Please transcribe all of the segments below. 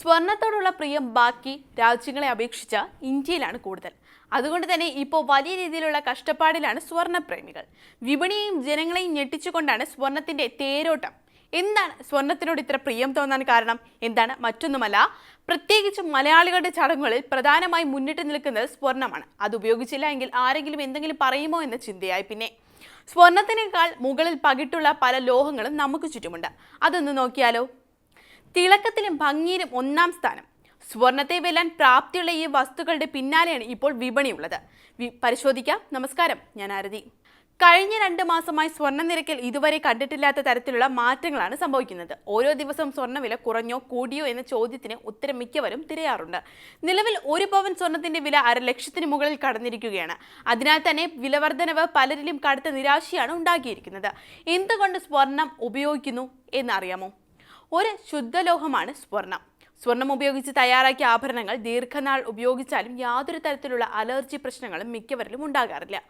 സ്വർണത്തോടുള്ള പ്രിയം ബാക്കി രാജ്യങ്ങളെ അപേക്ഷിച്ച് ഇന്ത്യയിലാണ് കൂടുതൽ. അതുകൊണ്ട് തന്നെ ഇപ്പോൾ വലിയ രീതിയിലുള്ള കഷ്ടപ്പാടിലാണ് സ്വർണപ്രേമികൾ വിപണിയെയും ജനങ്ങളെയും ഞെട്ടിച്ചുകൊണ്ടാണ് സ്വർണത്തിന്റെ തേരോട്ടം. എന്താണ് സ്വർണത്തിനോട് ഇത്ര പ്രിയം തോന്നാൻ കാരണം? എന്താണ് മറ്റൊന്നുമല്ല പ്രത്യേകിച്ച് മലയാളികളുടെ ചടങ്ങുകളിൽ പ്രധാനമായി മുന്നിട്ട് നിൽക്കുന്നത് സ്വർണമാണ്. അത് ഉപയോഗിച്ചില്ല എങ്കിൽ ആരെങ്കിലും എന്തെങ്കിലും പറയുമോ എന്ന ചിന്തയായി പിന്നെ. സ്വർണത്തിനേക്കാൾ മുകളിൽ പകിട്ടുള്ള പല ലോഹങ്ങളും നമുക്ക് ചുറ്റുമുണ്ട്. അതൊന്ന് നോക്കിയാലോ? തിളക്കത്തിലും ഭംഗിയിലും ഒന്നാം സ്ഥാനം. സ്വർണത്തെ വെല്ലാൻ പ്രാപ്തിയുള്ള ഈ വസ്തുക്കളുടെ പിന്നാലെയാണ് ഇപ്പോൾ വിപണിയുള്ളത്. പരിശോധിക്കാം. നമസ്കാരം. ഞാൻ ആരതി. കഴിഞ്ഞ രണ്ട് മാസമായി സ്വർണ നിരക്കിൽ ഇതുവരെ കണ്ടിട്ടില്ലാത്ത തരത്തിലുള്ള മാറ്റങ്ങളാണ് സംഭവിക്കുന്നത്. ഓരോ ദിവസവും സ്വർണവില കുറഞ്ഞോ കൂടിയോ എന്ന ചോദ്യത്തിന് ഉത്തരം മിക്കവരും തിരയാറുണ്ട്. നിലവിൽ ഒരു പവൻ സ്വർണത്തിന്റെ വില അര ലക്ഷത്തിന് മുകളിൽ കടന്നിരിക്കുകയാണ്. അതിനാൽ തന്നെ വിലവർദ്ധനവ് പലരിലും കടുത്ത നിരാശയാണ് ഉണ്ടാക്കിയിരിക്കുന്നത്. എന്തുകൊണ്ട് സ്വർണം ഉപയോഗിക്കുന്നു എന്നറിയാമോ? ഒരു ശുദ്ധലോഹമാണ് സ്വർണം. സ്വർണം ഉപയോഗിച്ച് തയ്യാറാക്കിയ ആഭരണങ്ങൾ ദീർഘനാൾ ഉപയോഗിച്ചാലും യാതൊരു തരത്തിലുള്ള അലർജി പ്രശ്നങ്ങളും മിക്കവരിലും ഉണ്ടാകാറില്ല.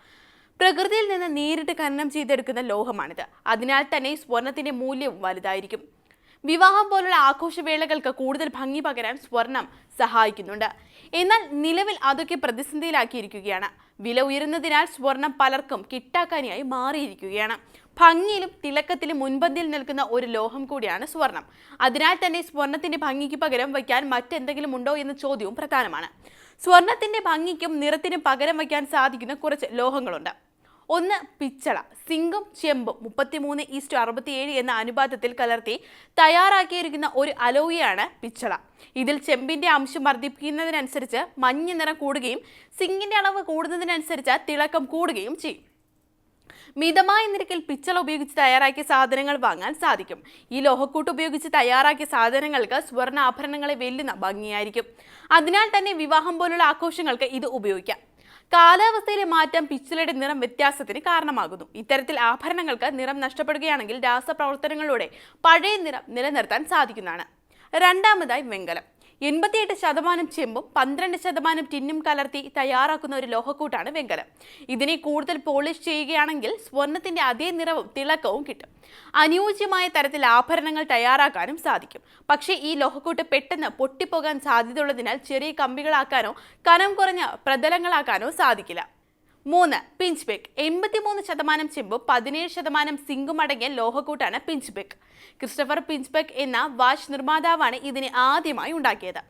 പ്രകൃതിയിൽ നിന്ന് നേരിട്ട് ഖനനം ചെയ്തെടുക്കുന്ന ലോഹമാണിത്. അതിനാൽ തന്നെ സ്വർണത്തിന്റെ മൂല്യവും വലുതായിരിക്കും. വിവാഹം പോലുള്ള ആഘോഷവേളകൾക്ക് കൂടുതൽ ഭംഗി പകരാൻ സ്വർണം സഹായിക്കുന്നുണ്ട്. എന്നാൽ നിലവിൽ അതൊക്കെ പ്രതിസന്ധിയിലാക്കിയിരിക്കുകയാണ്. വില ഉയരുന്നതിനാൽ സ്വർണം പലർക്കും കിട്ടാക്കാനിയായി മാറിയിരിക്കുകയാണ്. ഭംഗിയിലും തിളക്കത്തിലും മുൻപന്തിയിൽ നിൽക്കുന്ന ഒരു ലോഹം കൂടിയാണ് സ്വർണം. അതിനാൽ തന്നെ സ്വർണത്തിന്റെ ഭംഗിക്ക് പകരം വയ്ക്കാൻ മറ്റെന്തെങ്കിലും ഉണ്ടോ എന്ന ചോദ്യവും പ്രധാനമാണ്. സ്വർണത്തിന്റെ ഭംഗിക്കും നിറത്തിനും പകരം വയ്ക്കാൻ സാധിക്കുന്ന കുറച്ച് ലോഹങ്ങളുണ്ട്. ഒന്ന് പിച്ചള സിങ്കും ചെമ്പും മുപ്പത്തിമൂന്ന് ഈസ്റ്റു അറുപത്തിയേഴ് എന്ന അനുപാതത്തിൽ കലർത്തി തയ്യാറാക്കിയിരിക്കുന്ന ഒരു അലോയിയാണ് പിച്ചള. ഇതിൽ ചെമ്പിന്റെ അംശം വർദ്ധിപ്പിക്കുന്നതിനനുസരിച്ച് മഞ്ഞ നിറം കൂടുകയും സിങ്കിന്റെ അളവ് കൂടുന്നതിനനുസരിച്ച് തിളക്കം കൂടുകയും ചെയ്യും. മിതമായ നിരക്കിൽ പിച്ചള ഉപയോഗിച്ച് തയ്യാറാക്കിയ സാധനങ്ങൾ വാങ്ങാൻ സാധിക്കും. ഈ ലോഹക്കൂട്ട് ഉപയോഗിച്ച് തയ്യാറാക്കിയ സാധനങ്ങൾക്ക് സ്വർണ ആഭരണങ്ങളെ വെല്ലുന്ന ഭംഗിയായിരിക്കും. അതിനാൽ തന്നെ വിവാഹം പോലുള്ള ആഘോഷങ്ങൾക്ക് ഇത് ഉപയോഗിക്കാം. കാലാവസ്ഥയിലെ മാറ്റം പിച്ചിലയുടെ നിറം വ്യത്യാസത്തിന് കാരണമാകുന്നു. ഇത്തരത്തിൽ ആഭരണങ്ങൾക്ക് നിറം നഷ്ടപ്പെടുകയാണെങ്കിൽ രാസപ്രവർത്തനങ്ങളിലൂടെ പഴയ നിറം നിലനിർത്താൻ സാധിക്കുന്നതാണ്. രണ്ടാമതായി വെങ്കലം. എൺപത്തിയെട്ട് ശതമാനം ചെമ്പും പന്ത്രണ്ട് ശതമാനം ടിന്നും കലർത്തി തയ്യാറാക്കുന്ന ഒരു ലോഹക്കൂട്ടാണ് വെങ്കലം. ഇതിനെ കൂടുതൽ പോളിഷ് ചെയ്യുകയാണെങ്കിൽ സ്വർണത്തിന്റെ അതേ നിറവും തിളക്കവും കിട്ടും. അനുയോജ്യമായ തരത്തിൽ ആഭരണങ്ങൾ തയ്യാറാക്കാനും സാധിക്കും. പക്ഷേ ഈ ലോഹക്കൂട്ട് പെട്ടെന്ന് പൊട്ടിപ്പോകാൻ സാധ്യതയുള്ളതിനാൽ ചെറിയ കമ്പികളാക്കാനോ കനം കുറഞ്ഞ പ്രതലങ്ങളാക്കാനോ സാധിക്കില്ല. മൂന്ന് പിഞ്ച് ബെക്ക് എൺപത്തിമൂന്ന് ശതമാനം ചെമ്പും പതിനേഴ് ശതമാനം സിങ്കും അടങ്ങിയ ലോഹക്കൂട്ടാണ് Pinchbeck Christopher Pinchbeck എന്ന വാച്ച് നിർമ്മാതാവാണ് ഇതിനെ ആദ്യമായി ഉണ്ടാക്കിയത്.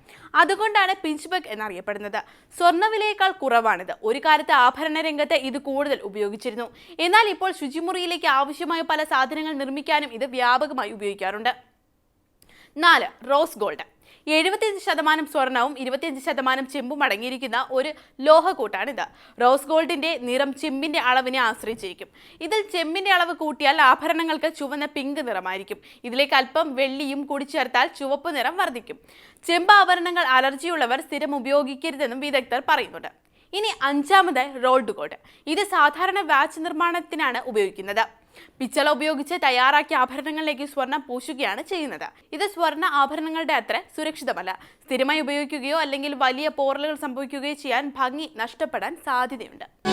അതുകൊണ്ടാണ് പിഞ്ച് ബെക്ക് എന്നറിയപ്പെടുന്നത്. സ്വർണവിലയേക്കാൾ കുറവാണിത്. ഒരു കാലത്ത് ആഭരണ രംഗത്ത് ഇത് കൂടുതൽ ഉപയോഗിച്ചിരുന്നു. എന്നാൽ ഇപ്പോൾ ശുചിമുറിയിലേക്ക് ആവശ്യമായ പല സാധനങ്ങൾ നിർമ്മിക്കാനും ഇത് വ്യാപകമായി ഉപയോഗിക്കാറുണ്ട്. നാല് റോസ് ഗോൾഡ്. എഴുപത്തിയഞ്ച് ശതമാനം സ്വർണവും ഇരുപത്തിയഞ്ച് ശതമാനം ചെമ്പും അടങ്ങിയിരിക്കുന്ന ഒരു ലോഹക്കൂട്ടാണിത്. റോസ് ഗോൾഡിന്റെ നിറം ചെമ്പിന്റെ അളവിനെ ആശ്രയിച്ചിരിക്കും. ഇതിൽ ചെമ്പിന്റെ അളവ് കൂട്ടിയാൽ ആഭരണങ്ങൾക്ക് ചുവന്ന പിങ്ക് നിറമായിരിക്കും. ഇതിലേക്ക് അല്പം വെള്ളിയും കൂടി ചേർത്താൽ ചുവപ്പ് നിറം വർദ്ധിക്കും. ചെമ്പ് ആഭരണങ്ങൾ അലർജിയുള്ളവർ സ്ഥിരം ഉപയോഗിക്കരുതെന്നും വിദഗ്ധർ പറയുന്നുണ്ട്. ഇനി അഞ്ചാമതായി റോൾഡ് കോട്ട്. ഇത് സാധാരണ വാച്ച് നിർമ്മാണത്തിനാണ് ഉപയോഗിക്കുന്നത്. പിച്ചള ഉപയോഗിച്ച് തയ്യാറാക്കിയ ആഭരണങ്ങളിലേക്ക് സ്വർണം പൂശുകയാണ് ചെയ്യുന്നത്. ഇത് സ്വർണ ആഭരണങ്ങളുടെ അത്ര സുരക്ഷിതമല്ല. സ്ഥിരമായി ഉപയോഗിക്കുകയോ അല്ലെങ്കിൽ വലിയ പോറലുകൾ സംഭവിക്കുകയോ ചെയ്യാൻ ഭംഗി നഷ്ടപ്പെടാൻ സാധ്യതയുണ്ട്.